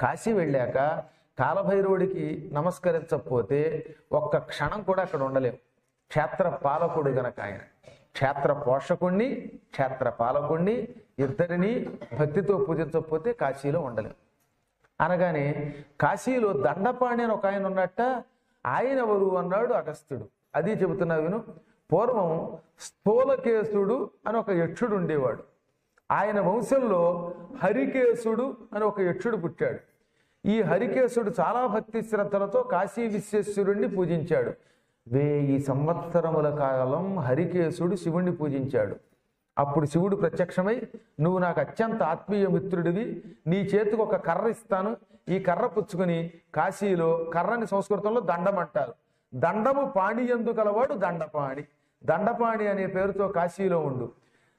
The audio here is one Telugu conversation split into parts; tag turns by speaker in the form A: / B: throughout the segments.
A: కాశీ వెళ్ళాక కాలభైరవుడికి నమస్కరించకపోతే ఒక్క క్షణం కూడా అక్కడ ఉండలేం. క్షేత్ర పాలకుడు గనక ఆయన. క్షేత్ర పోషకుణ్ణి క్షేత్ర పాలకుణ్ణి ఇద్దరిని భక్తితో పూజించకపోతే కాశీలో ఉండలేం. అనగానే కాశీలో దండపాణి అని ఒక ఆయన ఉన్నట్ట ఆయన ఎవరు అన్నాడు అగస్త్యుడు. అది చెబుతున్నా విను. పూర్వం స్థూలకేశుడు అని ఒక యక్షుడు ఉండేవాడు. ఆయన వంశంలో హరికేశుడు అని ఒక యక్షుడు పుట్టాడు. ఈ హరికేశుడు చాలా భక్తి శ్రద్ధలతో కాశీ విశ్వేశ్వరుణ్ణి పూజించాడు. వెయ్యి సంవత్సరముల కాలం హరికేశుడు శివుణ్ణి పూజించాడు. అప్పుడు శివుడు ప్రత్యక్షమై నువ్వు నాకు అత్యంత ఆత్మీయ మిత్రుడివి. నీ చేతికి ఒక కర్ర ఇస్తాను. ఈ కర్ర పుచ్చుకుని కాశీలో కర్రని సంస్కృతంలో దండం అంటారు. దండము పాణి ఎందు కలవాడు దండపాణి. దండపాణి అనే పేరుతో కాశీలో ఉండు.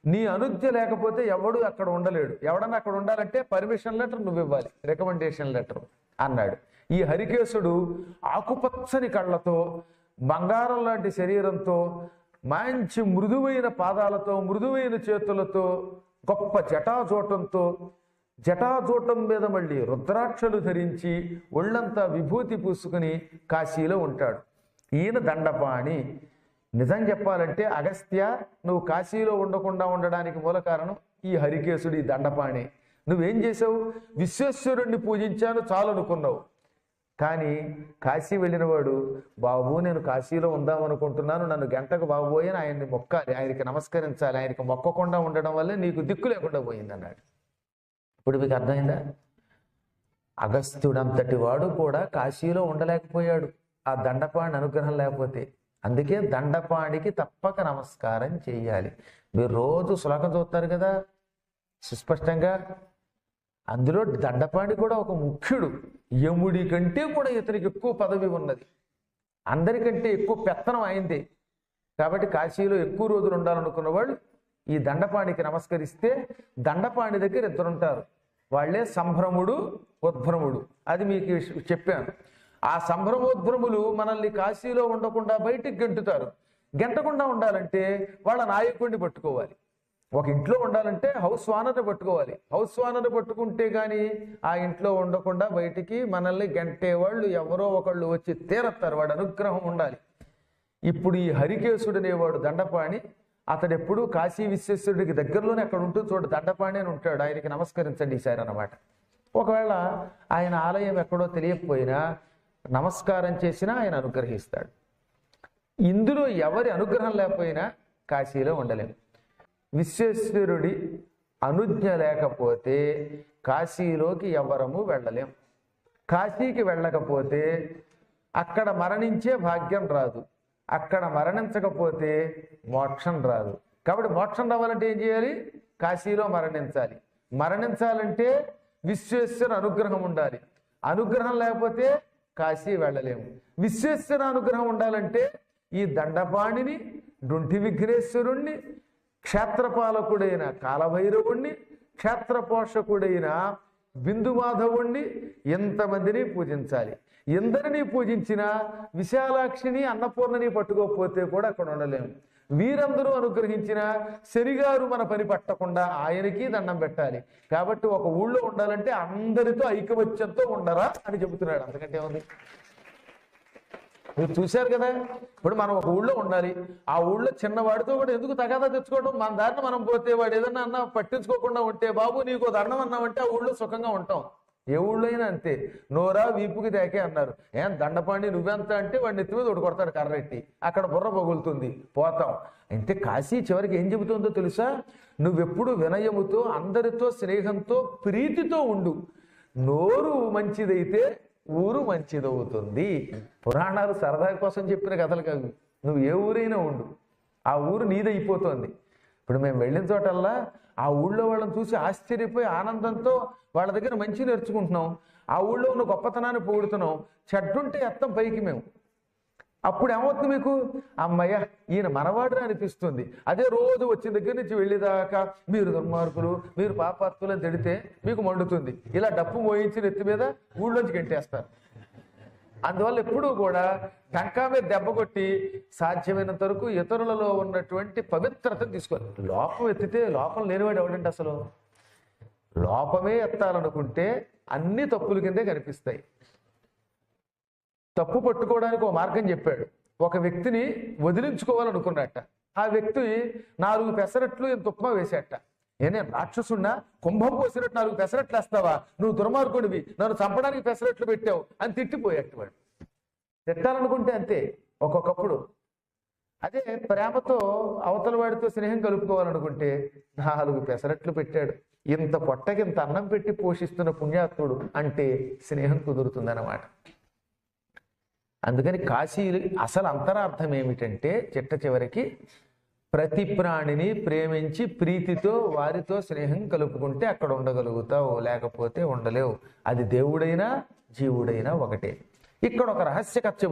A: నీ అనుజ్ఞ లేకపోతే ఎవడు అక్కడ ఉండలేడు. ఎవడన్నా అక్కడ ఉండాలంటే పర్మిషన్ లెటర్ నువ్వు ఇవ్వాలి. రికమెండేషన్ లెటర్ అన్నాడు. ఈ హరికేశుడు ఆకుపచ్చని కళ్ళతో బంగారం లాంటి శరీరంతో మంచి మృదువైన పాదాలతో మృదువైన చేతులతో గొప్ప జటాజోటంతో జటాజోటం మీద మళ్ళీ రుద్రాక్షలు ధరించి ఒళ్ళంతా విభూతి పూసుకుని కాశీలో ఉంటాడు. ఈయన దండపాణి. నిజం చెప్పాలంటే అగస్త్య నువ్వు కాశీలో ఉండకుండా ఉండడానికి మూల కారణం ఈ హరికేశుడి ఈ దండపాణి. నువ్వేం చేసావు విశ్వేశ్వరుణ్ణి పూజించాను చాలు అనుకున్నావు. కానీ కాశీ వెళ్ళినవాడు బాబు నేను కాశీలో ఉందాం అనుకుంటున్నాను నన్ను గంటకు బాబోయ్ అని ఆయన్ని మొక్కాలి ఆయనకి నమస్కరించాలి ఆయనకి మొక్కకుండా ఉండడం వల్లే నీకు దిక్కు లేకుండా పోయింది అన్నాడు. ఇప్పుడు మీకు అర్థమైందా? అగస్త్యుడంతటి వాడు కూడా కాశీలో ఉండలేకపోయాడు. ఆ దండపాణి అనుగ్రహం లేకపోతే అందుకే దండపాణికి తప్పక నమస్కారం చేయాలి. మీరు రోజు శ్లోకం చూస్తారు కదా? సుస్పష్టంగా? అందులో దండపాణి కూడా ఒక ముఖ్యుడు. యముడి కంటే కూడా ఇతనికి ఎక్కువ పదవి ఉన్నది. అందరికంటే ఎక్కువ పెత్తనం అయింది. కాబట్టి కాశీలో ఎక్కువ రోజులు ఉండాలనుకున్న వాళ్ళు ఈ దండపాణికి నమస్కరిస్తే దండపాణి దగ్గర ఇద్దరుంటారు. వాళ్ళే సంభ్రముడు ఉద్భ్రముడు. అది మీకు చెప్పాను. ఆ సంభ్రమోద్భ్రములు మనల్ని కాశీలో ఉండకుండా బయటికి గెంటుతారు. గెంటకుండా ఉండాలంటే వాళ్ళ నాయకుడిని పట్టుకోవాలి. ఒక ఇంట్లో ఉండాలంటే హౌస్ వానర్ని పట్టుకోవాలి. హౌస్ వానర్ని పట్టుకుంటే కానీ ఆ ఇంట్లో ఉండకుండా బయటికి మనల్ని గంటే వాళ్ళు ఎవరో ఒకళ్ళు వచ్చి తీరత్తారు వాడు అనుగ్రహం ఉండాలి. ఇప్పుడు ఈ హరికేశుడు అనేవాడు దండపాణి. అతడు ఎప్పుడు కాశీ విశ్వేశ్వరుడికి దగ్గరలోనే అక్కడ ఉంటూ చూడు దండపాణి అని ఉంటాడు. ఆయనకి నమస్కరించండి ఈసారి అన్నమాట. ఒకవేళ ఆయన ఆలయం ఎక్కడో తెలియకపోయినా నమస్కారం చేసినా ఆయన అనుగ్రహిస్తాడు. ఇందులో ఎవరి అనుగ్రహం లేకపోయినా కాశీలో ఉండలేము. విశ్వేశ్వరుడి అనుజ్ఞ లేకపోతే కాశీలోకి ఎవరము వెళ్ళలేం. కాశీకి వెళ్ళకపోతే అక్కడ మరణించే భాగ్యం రాదు. అక్కడ మరణించకపోతే మోక్షం రాదు. కాబట్టి మోక్షం రావాలంటే ఏం చేయాలి? కాశీలో మరణించాలి. మరణించాలంటే విశ్వేశ్వర అనుగ్రహం ఉండాలి. అనుగ్రహం లేకపోతే కాశీ వెళ్ళలేము. విశ్వేశ్వర అనుగ్రహం ఉండాలంటే ఈ దండపాణిని డుంటి విఘ్నేశ్వరుణ్ణి క్షేత్రపాలకుడైన కాలభైరవుణ్ణి క్షేత్ర పోషకుడైన బిందుమాధవుణ్ణి ఎంతమందిని పూజించాలి? ఎందరినీ పూజించినా విశాలాక్షిని అన్నపూర్ణని పట్టుకోకపోతే కూడా అక్కడ ఉండలేము. వీరందరూ అనుగ్రహించిన శనిగారు మన పని పట్టకుండా ఆయనకి దండం పెట్టాలి. కాబట్టి ఒక ఊళ్ళో ఉండాలంటే అందరితో ఐకమత్యంతో ఉండరా అని చెబుతున్నాడు. అంతకంటే ఉంది మీరు చూశారు కదా? ఇప్పుడు మనం ఒక ఊళ్ళో ఉండాలి. ఆ ఊళ్ళో చిన్నవాడితో కూడా ఎందుకు తగాదా తెచ్చుకోవడం? మన దారిని మనం పోతే వాడు ఏదన్నా అన్నా పట్టించుకోకుండా ఉంటే బాబు నీకు దండం అన్నామంటే ఆ ఊళ్ళో సుఖంగా ఉంటాం. ఏ ఊళ్ళో అయినా అంతే. నోరా వీపుకి దాకే అన్నారు. ఏం దండపాండి నువ్వెంత అంటే వాడిని నెత్తి మీద ఒకటి కొడతాడు కర్రెట్టి. అక్కడ బుర్ర పగులుతుంది. పోతాం. అంటే కాశీ చివరికి ఏం చెబుతుందో తెలుసా? నువ్వెప్పుడు వినయముతో అందరితో స్నేహంతో ప్రీతితో ఉండు. నోరు మంచిదైతే ఊరు మంచిదవుతుంది. పురాణాలు సరదా కోసం చెప్పిన కథలు కాదు నువ్వు ఏ ఊరైనా ఉండు. ఆ ఊరు నీదైపోతుంది. ఇప్పుడు మేము వెళ్ళిన చోటల్లా ఆ ఊళ్ళో వాళ్ళని చూసి ఆశ్చర్యపోయి ఆనందంతో వాళ్ళ దగ్గర మంచి నేర్చుకుంటున్నాం. ఆ ఊళ్ళో ఉన్న గొప్పతనాన్ని పొగుడుతున్నాం. చెడ్డుంటే ఎత్తం పైకి మేము. అప్పుడు ఏమవుతుంది మీకు? అమ్మయ్య ఈయన మనవాడు అనిపిస్తుంది. అదే రోజు వచ్చిన దగ్గర నుంచి వెళ్ళేదాకా మీరు దుర్మార్గులు మీరు పాపాత్తులు అని తిడితే మీకు మండుతుంది. ఇలా డప్పు మోయించి నెత్తి మీద ఊళ్ళోంచి గెంటేస్తారు. అందువల్ల ఎప్పుడూ కూడా టంకా మీద దెబ్బ కొట్టి సాధ్యమైనంత వరకు ఇతరులలో ఉన్నటువంటి పవిత్రతను తీసుకోవాలి. లోపం ఎత్తితే లోపం లేనివాడు ఎవడండి అసలు? లోపమే ఎత్తాలనుకుంటే అన్ని తప్పుల కిందే కనిపిస్తాయి. తప్పు పట్టుకోవడానికి ఒక మార్గం చెప్పాడు. ఒక వ్యక్తిని వదిలించుకోవాలనుకున్నట్ట. ఆ వ్యక్తి నాలుగు పెసరట్లు ఇంత ఉప్మా వేసేట. ఏనే రాక్షసున్నా కుంభం పోసినట్టు నాలుగు పెసరట్లు వేస్తావా? నువ్వు దుర్మార్గుడివి నన్ను చంపడానికి పెసరట్లు పెట్టావు అని తిట్టిపోయాడు వాడు. తిట్టాలనుకుంటే అంతే ఒక్కొక్కప్పుడు. అదే ప్రేమతో అవతల వాడితో స్నేహం కలుపుకోవాలనుకుంటే నాలుగు పెసరట్లు పెట్టాడు. ఇంత పొట్టకి ఇంత అన్నం పెట్టి పోషిస్తున్న పుణ్యాత్ముడు అంటే స్నేహం కుదురుతుందన్నమాట. అందుకని కాశీ అసలు అంతరార్థం ఏమిటంటే చిట్ట చివరికి ప్రతి ప్రాణిని ప్రేమించి ప్రీతితో వారితో స్నేహం కలుపుకుంటే అక్కడ ఉండగలుగుతావు లేకపోతే ఉండలేవు. అది దేవుడైనా జీవుడైనా ఒకటే. ఇక్కడ ఒక రహస్య కథ